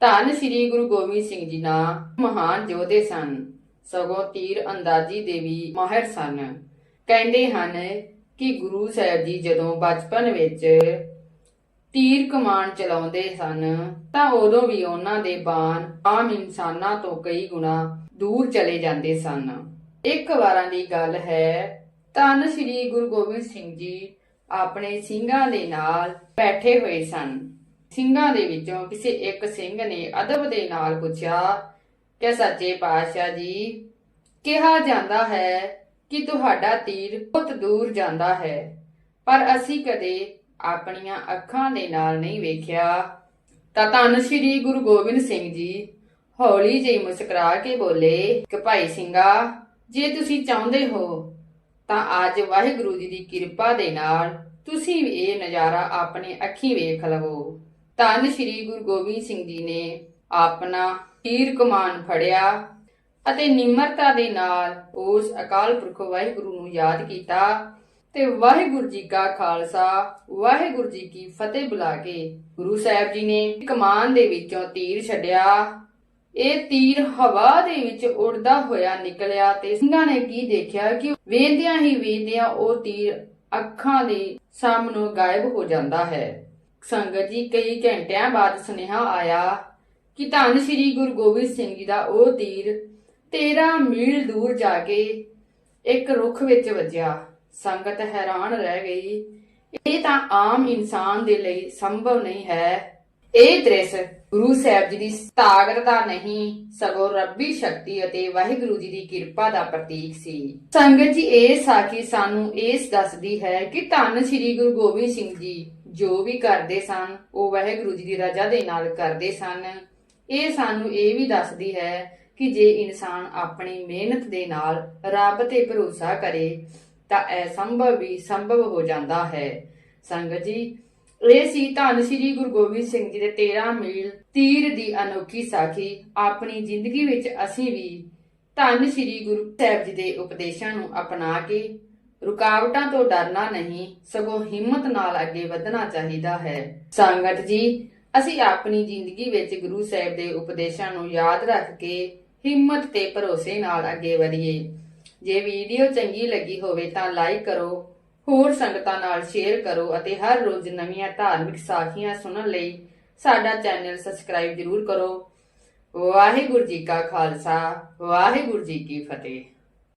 ਧੰਨ ਸ੍ਰੀ ਗੁਰੂ ਗੋਬਿੰਦ ਸਿੰਘ ਜੀ ਨਾ, ਮਹਾਨ ਯੋਧੇ ਸਨ, ਸਗੋਂ ਤੀਰ ਅੰਦਾਜ਼ੀ ਦੇ ਵੀ ਮਾਹਿਰ ਸਨ। ਕਹਿੰਦੇ ਹਨ ਕਿ ਗੁਰੂ ਸਾਹਿਬ ਜੀ ਜਦੋਂ ਬਚਪਨ ਵਿੱਚ ਤੀਰ ਕਮਾਨ ਚਲਾਉਂਦੇ ਸਨ, ਤਾਂ ਉਦੋਂ ਵੀ ਉਹਨਾਂ ਦੇ ਬਾਣ ਆਮ ਇਨਸਾਨਾਂ ਤੋਂ ਕਈ ਗੁਣਾ ਦੂਰ ਚਲੇ ਜਾਂਦੇ ਸਨ। ਇੱਕ ਵਾਰਾਂ ਦੀ ਗੱਲ ਹੈ, ਧੰਨ ਸ੍ਰੀ ਗੁਰੂ ਗੋਬਿੰਦ ਸਿੰਘ ਜੀ ਆਪਣੇ ਸਿੰਘਾਂ ਦੇ ਨਾਲ ਬੈਠੇ ਹੋਏ ਸਨ। ਸਿੰਘਾਂ ਦੇ ਵਿੱਚੋਂ ਕਿਸੇ ਇੱਕ ਸਿੰਘ ਨੇ ਅਦਬ ਦੇ ਨਾਲ ਪੁੱਛਿਆ ਕਿ ਸੱਚੇ ਪਾਤਸ਼ਾਹ ਜੀ, ਕਿਹਾ ਜਾਂਦਾ ਹੈ ਕਿ ਤੁਹਾਡਾ ਤੀਰ ਬਹੁਤ ਦੂਰ ਜਾਂਦਾ ਹੈ, ਪਰ ਅਸੀਂ ਕਦੇ ਆਪਣੀਆਂ ਅੱਖਾਂ ਦੇ ਨਾਲ ਨਹੀਂ ਵੇਖਿਆ। ਤਾਂ ਧੰਨ ਸ੍ਰੀ ਗੁਰੂ ਗੋਬਿੰਦ ਸਿੰਘ ਜੀ, ਹੌਲੀ ਜਿਹੀ ਮੁਸਕਰਾ ਕੇ ਬੋਲੇ ਕਿ ਭਾਈ ਸਿੰਘਾ, ਜੇ ਤੁਸੀਂ ਚਾਹੁੰਦੇ ਹੋ, ਤਾਂ ਅੱਜ ਵਾਹਿਗੁਰੂ ਜੀ ਦੀ ਕਿਰਪਾ ਦੇ ਨਾਲ ਤੁਸੀਂ ਵੀ ਇਹ ਨਜ਼ਾਰਾ ਆਪਣੇ ਅੱਖੀਂ ਵੇਖ ਲਵੋ। ਧੰਨ ਸ੍ਰੀ ਗੁਰੂ ਗੋਬਿੰਦ ਸਿੰਘ ਜੀ ਨੇ ਆਪਣਾ ਤੀਰ ਕਮਾਨ ਫੜਿਆ ਅਤੇ ਨਿਮਰਤਾ ਦੇ ਨਾਲ ਉਸ ਅਕਾਲ ਪੁਰਖ ਵਾਹਿਗੁਰੂ ਨੂੰ ਯਾਦ ਕੀਤਾ ਤੇ ਵਾਹਿਗੁਰੂ ਜੀ ਕਾ ਖਾਲਸਾ, ਵਾਹਿਗੁਰੂ ਜੀ ਕੀ ਫਤਿਹ ਬੁਲਾ ਕੇ ਗੁਰੂ ਸਾਹਿਬ ਜੀ ਨੇ ਕਮਾਨ ਦੇ ਵਿੱਚੋਂ ਤੀਰ ਛੱਡਿਆ। ਇਹ ਤੀਰ ਹਵਾ ਦੇ ਵਿੱਚ ਉੜਦਾ ਹੋਇਆ ਨਿਕਲਿਆ ਤੇ ਸਿੰਘਾਂ ਨੇ ਕੀ ਦੇਖਿਆ ਕਿ ਵੇਂਦਿਆਂ ਹੀ ਵੇਂਦਿਆਂ ਉਹ ਤੀਰ ਅੱਖਾਂ ਦੇ ਸਾਹਮਣੋਂ ਗਾਇਬ ਹੋ ਜਾਂਦਾ ਹੈ। ਸੰਗਤ ਜੀ, ਕਈ ਘੰਟਿਆਂ ਬਾਅਦ ਸੁਨੇਹਾ ਆਇਆ ਕਿ ਧੰਨ ਸ੍ਰੀ ਗੁਰੂ ਗੋਬਿੰਦ ਸਿੰਘ ਜੀ ਦਾ ਉਹ ਤੀਰ 13 ਮੀਲ ਦੂਰ ਜਾ ਕੇ ਇੱਕ ਰੁੱਖ ਵਿੱਚ ਵੱਜਿਆ। ਸੰਗਤ ਹੈਰਾਨ ਰਹਿ ਗਈ। ਇਹ ਤਾਂ ਆਮ ਇਨਸਾਨ ਦੇ ਲਈ ਸੰਭਵ ਨਹੀਂ ਹੈ। ਇਹ ਦ੍ਰਿਸ਼ ਗੁਰੂ ਸਾਹਿਬ ਜੀ ਦੀ ਤਾਕਤ ਦਾ ਨਹੀਂ, ਸਗੋਂ ਰੱਬੀ ਸ਼ਕਤੀ ਅਤੇ ਵਾਹਿਗੁਰੂ ਜੀ ਦੀ ਕਿਰਪਾ ਦਾ ਪ੍ਰਤੀਕ ਸੀ। ਸੰਗਤ ਜੀ, ਇਹ ਸਾਖੀ ਸਾਨੂੰ ਇਸ ਦੱਸਦੀ ਹੈ ਕਿ ਧੰਨ ਸ੍ਰੀ ਗੁਰੂ ਗੋਬਿੰਦ ਸਿੰਘ ਜੀ ਜੋ ਵੀ ਕਰਦੇ ਸਨ, ਉਹ ਵਾਹਿਗੁਰੂ ਜੀ ਦੀ ਰਜ਼ਾ ਦੇ ਨਾਲ ਕਰਦੇ ਸਨ। ਇਹ ਸਾਨੂੰ ਇਹ ਵੀ ਦੱਸਦੀ ਹੈ ਕਿ ਜੇ ਇਨਸਾਨ ਆਪਣੀ ਮਿਹਨਤ ਦੇ ਨਾਲ ਰੱਬ ਤੇ ਭਰੋਸਾ ਕਰੇ, ਤਾਂ ਇਹ ਸੰਭਵ ਵੀ ਸੰਭਵ ਹੋ ਜਾਂਦਾ ਹੈ। ਸੰਗਤ ਜੀ, ਇਹ ਸੀ ਧੰਨ ਸ੍ਰੀ ਗੁਰੂ ਗੋਬਿੰਦ ਸਿੰਘ ਜੀ ਦੇ 13 ਮੀਲ ਤੀਰ ਦੀ ਅਨੋਖੀ ਸਾਖੀ। ਆਪਣੀ ਜ਼ਿੰਦਗੀ ਵਿੱਚ ਅਸੀਂ ਵੀ ਧੰਨ ਸ੍ਰੀ ਗੁਰੂ ਸਾਹਿਬ ਜੀ ਦੇ ਉਪਦੇਸ਼ਾਂ ਨੂੰ ਅਪਣਾ ਕੇ ਰੁਕਾਵਟਾਂ ਤੋਂ ਡਰਨਾ ਨਹੀਂ, ਸਗੋਂ ਹਿੰਮਤ ਨਾਲ ਅੱਗੇ ਵਧਣਾ ਚਾਹੀਦਾ ਹੈ। ਸੰਗਤ ਜੀ, ਅਸੀਂ ਆਪਣੀ ਜ਼ਿੰਦਗੀ ਵਿੱਚ ਗੁਰੂ ਸਾਹਿਬ ਦੇ ਉਪਦੇਸ਼ਾਂ ਨੂੰ ਯਾਦ ਰੱਖ ਕੇ ਹਿੰਮਤ ਤੇ ਭਰੋਸੇ ਨਾਲ ਅੱਗੇ ਵਧੀਏ। ਜੇ ਵੀਡੀਓ ਚੰਗੀ ਲੱਗੀ ਹੋਵੇ ਤਾਂ ਲਾਈਕ ਕਰੋ, ਹੋਰ ਸੰਗਤਾਂ ਨਾਲ ਸ਼ੇਅਰ ਕਰੋ ਅਤੇ ਹਰ ਰੋਜ਼ ਨਵੀਆਂ ਧਾਰਮਿਕ ਸਾਖੀਆਂ ਸੁਣਨ ਲਈ ਸਾਡਾ ਚੈਨਲ ਸਬਸਕ੍ਰਾਈਬ ਜ਼ਰੂਰ ਕਰੋ। ਵਾਹਿਗੁਰੂ ਜੀ ਕਾ ਖਾਲਸਾ, ਵਾਹਿਗੁਰੂ ਜੀ ਕੀ ਫਤਿਹ।